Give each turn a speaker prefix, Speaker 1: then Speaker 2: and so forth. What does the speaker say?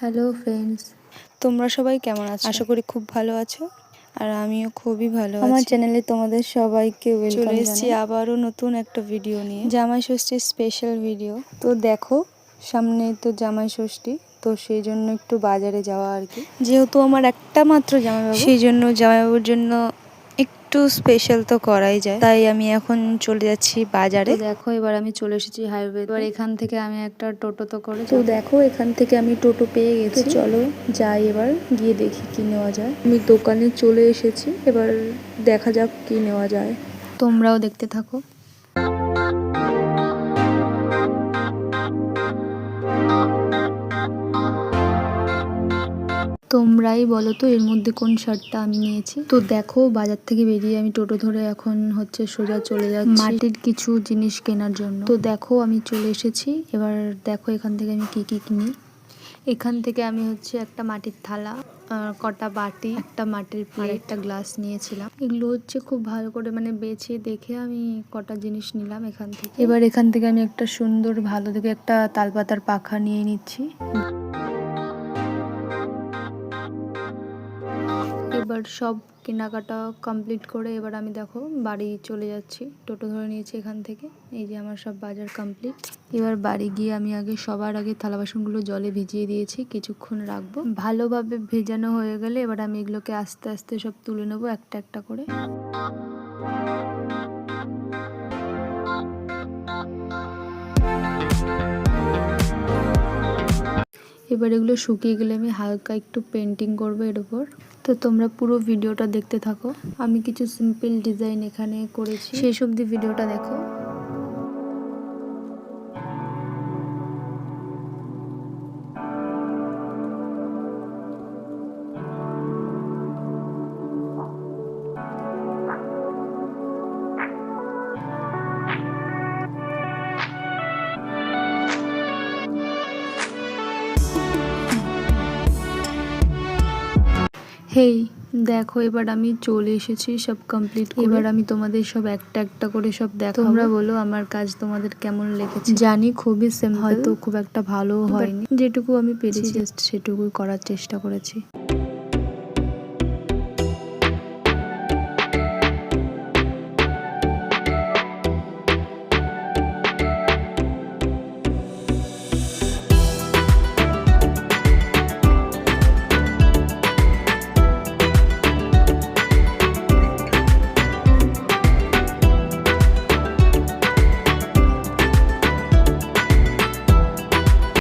Speaker 1: Hello friends
Speaker 2: তোমরা সবাই কেমন আছো? আশা করি খুব ভালো আছো। আর আমিও খুবই ভালো
Speaker 1: আমার
Speaker 2: আছি।
Speaker 1: চ্যানেলে তোমাদের সবাইকে
Speaker 2: চলে
Speaker 1: ওয়েলকাম
Speaker 2: এসেছি আবারও নতুন একটা ভিডিও নিয়ে। জামাই ষষ্ঠীর স্পেশাল ভিডিও তো দেখো সামনে তো জামাই ষষ্ঠী তো সেই জন্য একটু বাজারে যাওয়া আর কি। যেহেতু আমার একটা মাত্র জামাইবাবু। সেই জন্য জামাইবাবুর জন্য একটু স্পেশাল তো করাই যায়। তাই আমি এখন চলে যাচ্ছি বাজারে।
Speaker 1: দেখো এবার আমি চলে এসেছি হাইওয়ে এবার এখান থেকে আমি একটা টোটো তো করে
Speaker 2: তো
Speaker 1: তো দেখো এখান থেকে আমি টোটো পেয়ে গেছি। চলো যাই এবার গিয়ে দেখি কি নেওয়া যায়। আমি দোকানে চলে এসেছি এবার দেখা যাক কি নেওয়া যায়। তোমরাও দেখতে থাকো। তোমরাই বলো তো এর মধ্যে কোন শার্টটা আমি নিয়েছি। তো দেখো বাজার থেকে বেরিয়ে আমি টোটো ধরে এখন হচ্ছে সোজা চলে যাচ্ছি মাটির কিছু জিনিস কেনার জন্য। তো দেখো আমি চলে এসেছি। এবার দেখো এখান থেকে আমি কি কি কিনি। এখান থেকে আমি হচ্ছে একটা মাটির থালা কটা বাটি একটা মাটির প্লেট একটা গ্লাস নিয়েছিলাম। এগুলো হচ্ছে খুব ভালো করে মানে বেছে দেখে আমি কটা জিনিস নিলাম এখান থেকে। এবার এখান থেকে আমি একটা সুন্দর ভালো দেখে একটা তালপাতার পাখা নিয়ে নিচ্ছি। এবার সব কেনাকাটা কমপ্লিট করে এবার আমি দেখো বাড়ি চলে যাচ্ছি। টোটো ধরে নিয়েছি এখান থেকে। এই যে আমার সব বাজার কমপ্লিট এবার বাড়ি গিয়ে আমি আগে সবার আগে থালা বাসনগুলো জলে ভিজিয়ে দিয়েছি, কিছুক্ষণ রাখব। ভালোভাবে ভেজানো হয়ে গেলে এবার আমি এগুলোকে আস্তে আস্তে সব তুলে নেব একটা একটা করে। এবার এগুলো শুকিয়ে গেলে আমি হালকা একটু পেন্টিং করব এর উপর। তো তোমরা পুরো ভিডিওটা দেখতে থাকো। আমি কিছু সিম্পল ডিজাইন এখানে করেছি। সেই সব দিয়ে ভিডিওটা দেখো। হেই দেখো এবার আমি চলে এসেছি সব কমপ্লিট এবার আমি তোমাদের সব একটা একটা করে সব দেখো তোমরা বলো আমার কাজ তোমাদের কেমন লেগেছে। জানি খুবই সিম্পল হয়তো খুব একটা ভালো হয়নি। যেটুকু আমি পেরেছি জাস্ট সেটুকুই করার চেষ্টা করেছি।